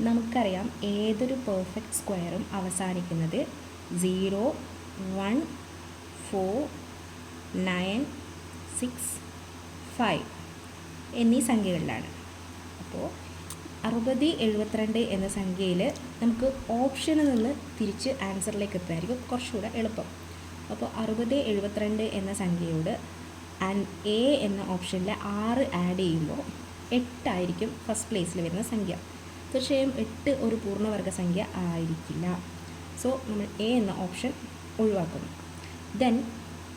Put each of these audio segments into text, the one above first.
നമുക്കറിയാം ഏതൊരു പെർഫെക്റ്റ് സ്ക്വയറും അവസാനിക്കുന്നത് zero one four nine six five എന്നീ സംഖ്യകളിലാണ്. അപ്പോൾ അറുപത് എഴുപത്തിരണ്ട് എന്ന സംഖ്യയിൽ നമുക്ക് ഓപ്ഷനിൽ നിന്ന് തിരിച്ച് ആൻസറിലേക്ക് എത്തുമായിരിക്കും കുറച്ചുകൂടെ എളുപ്പം. അപ്പോൾ അറുപത് എഴുപത്തിരണ്ട് എന്ന സംഖ്യയോട് എ എന്ന ഓപ്ഷനിൽ ആറ് ആഡ് ചെയ്യുമ്പോൾ എട്ടായിരിക്കും ഫസ്റ്റ് പ്ലേസിൽ വരുന്ന സംഖ്യ. തീർച്ചയായും എട്ട് ഒരു പൂർണവർഗ സംഖ്യ ആയിരിക്കില്ല. സോ നമ്മൾ എ എന്ന ഓപ്ഷൻ ഒഴിവാക്കുന്നു. ദെൻ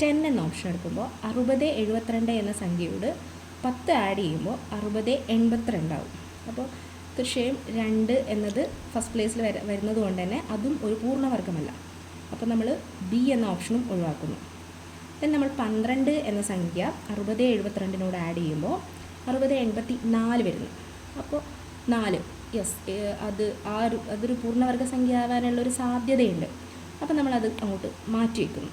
ടെൻ എന്ന ഓപ്ഷൻ എടുക്കുമ്പോൾ അറുപത് എഴുപത്തിരണ്ട് എന്ന സംഖ്യയോട് പത്ത് ആഡ് ചെയ്യുമ്പോൾ അറുപത് എൺപത്തിരണ്ടാവും. അപ്പോൾ തീർച്ചയായും രണ്ട് എന്നത് ഫസ്റ്റ് പ്ലേസിൽ വര വരുന്നത് കൊണ്ട് തന്നെ അതും ഒരു പൂർണവർഗമല്ല. അപ്പോൾ നമ്മൾ ബി എന്ന ഓപ്ഷനും ഒഴിവാക്കുന്നു. ദെൻ നമ്മൾ പന്ത്രണ്ട് എന്ന സംഖ്യ അറുപത് എഴുപത്തിരണ്ടിനോട് ആഡ് ചെയ്യുമ്പോൾ അറുപത് എൺപത്തി നാല് വരുന്നു. അപ്പോൾ നാല് യെസ് അത് ആ ഒരു അതൊരു പൂർണവർഗ സംഖ്യ ആവാനുള്ള ഒരു സാധ്യതയുണ്ട്. നമ്മൾ നമ്മളത് അങ്ങോട്ട് മാറ്റി വയ്ക്കുന്നു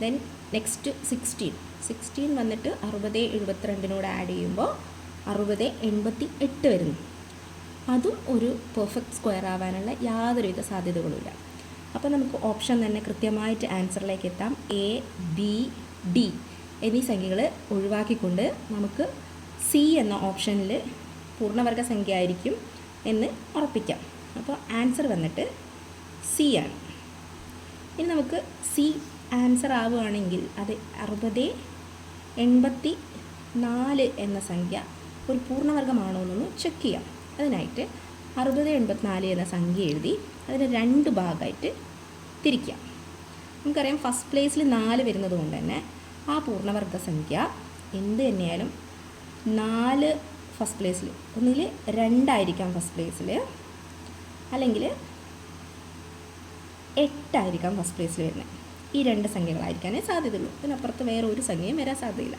ദെൻ നെക്സ്റ്റ് സിക്സ്റ്റീൻ സിക്സ്റ്റീൻ വന്നിട്ട് അറുപത് എഴുപത്തിരണ്ടിനോട് ആഡ് ചെയ്യുമ്പോൾ അറുപത് എൺപത്തി എട്ട് വരുന്നു. അതും ഒരു പെർഫെക്റ്റ് സ്ക്വയർ ആവാനുള്ള യാതൊരുവിധ സാധ്യതകളുമില്ല. അപ്പോൾ നമുക്ക് ഓപ്ഷൻ തന്നെ കൃത്യമായിട്ട് ആൻസറിലേക്ക് എത്താം. എ ബി ഡി എന്നീ സംഖ്യകൾ ഒഴിവാക്കിക്കൊണ്ട് നമുക്ക് സി എന്ന ഓപ്ഷനിൽ പൂർണവർഗ സംഖ്യ ആയിരിക്കും എന്ന് ഉറപ്പിക്കാം. അപ്പോൾ ആൻസർ വന്നിട്ട് സി ആണ്. ഇനി നമുക്ക് സി ആൻസർ ആവുകയാണെങ്കിൽ അത് അറുപത് എൺപത്തി നാല് എന്ന സംഖ്യ ഒരു പൂർണവർഗമാണോ എന്നൊന്ന് ചെക്ക് ചെയ്യാം. അതിനായിട്ട് അറുപത് എൺപത്തിനാല് എന്ന സംഖ്യ എഴുതി അതിനെ രണ്ട് ഭാഗമായിട്ട് തിരിക്കാം. നമുക്കറിയാം ഫസ്റ്റ് പ്ലേസിൽ നാല് വരുന്നത് കൊണ്ട് തന്നെ ആ പൂർണവർഗ സംഖ്യ എന്ത് തന്നെയായാലും നാല് ഫസ്റ്റ് പ്ലേസിൽ ഒന്നിൽ രണ്ടായിരിക്കാം ഫസ്റ്റ് പ്ലേസിൽ അല്ലെങ്കിൽ എട്ടായിരിക്കാം ഫസ്റ്റ് പ്ലേസിൽ വരുന്നത് ഈ രണ്ട് സംഖ്യകളായിരിക്കാനേ സാധ്യതയുള്ളൂ. അതിനപ്പുറത്ത് വേറെ ഒരു സംഖ്യയും വരാൻ സാധ്യതയില്ല.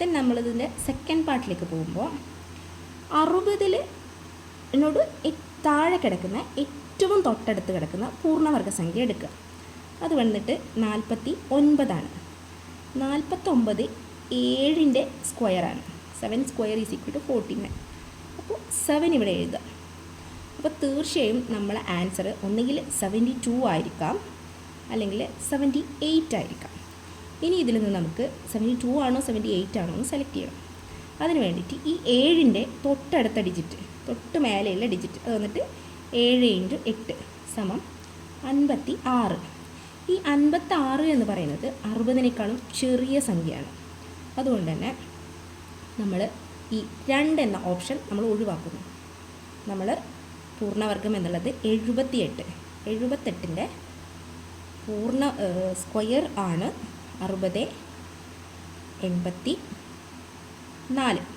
ദെൻ നമ്മളിതിന്റെ സെക്കൻഡ് പാർട്ടിലേക്ക് പോകുമ്പോൾ അറുപതിൽ എന്നോട് താഴെ കിടക്കുന്ന ഏറ്റവും തൊട്ടടുത്ത് കിടക്കുന്ന പൂർണവർഗ സംഖ്യ എടുക്കുക. അത് വന്നിട്ട് നാൽപ്പത്തി ഒൻപതാണ്. നാൽപ്പത്തൊമ്പത് ഏഴിന്റെ സ്ക്വയറാണ് seven square is equal to forty nine അപ്പോൾ സെവൻ ഇവിടെ എഴുതുക. അപ്പോൾ തീർച്ചയായും നമ്മളെ ആൻസർ ഒന്നുകിൽ സെവന്റി ടു ആയിരിക്കാം അല്ലെങ്കിൽ സെവന്റി എയ്റ്റ് ആയിരിക്കാം. ഇനി ഇതിൽ നിന്ന് നമുക്ക് സെവന്റി ടു ആണോ സെവന്റി എയ്റ്റ് ആണോ എന്ന് സെലക്ട് ചെയ്യണം. അതിന് വേണ്ടിയിട്ട് ഈ ഏഴിന്റെ തൊട്ടടുത്ത ഡിജിറ്റ് തൊട്ട് മേലെയുള്ള ഡിജിറ്റ് അത് വന്നിട്ട് ഏഴ് ഇന്റു എട്ട് സമം അൻപത്തി ആറ് ഈ അൻപത്തി ആറ് എന്ന് പറയുന്നത് അറുപതിനേക്കാളും ചെറിയ സംഖ്യയാണ്. അതുകൊണ്ട് തന്നെ നമ്മൾ ഈ രണ്ട് എന്ന ഓപ്ഷൻ നമ്മൾ ഒഴിവാക്കുന്നു. നമ്മൾ പൂർണവർഗം എന്നുള്ളത് എഴുപത്തിയെട്ട്. എഴുപത്തെട്ടിന്റെ പൂർണ സ്ക്വയർ ആണ് അറുപത് എൺപത്തി നാല്.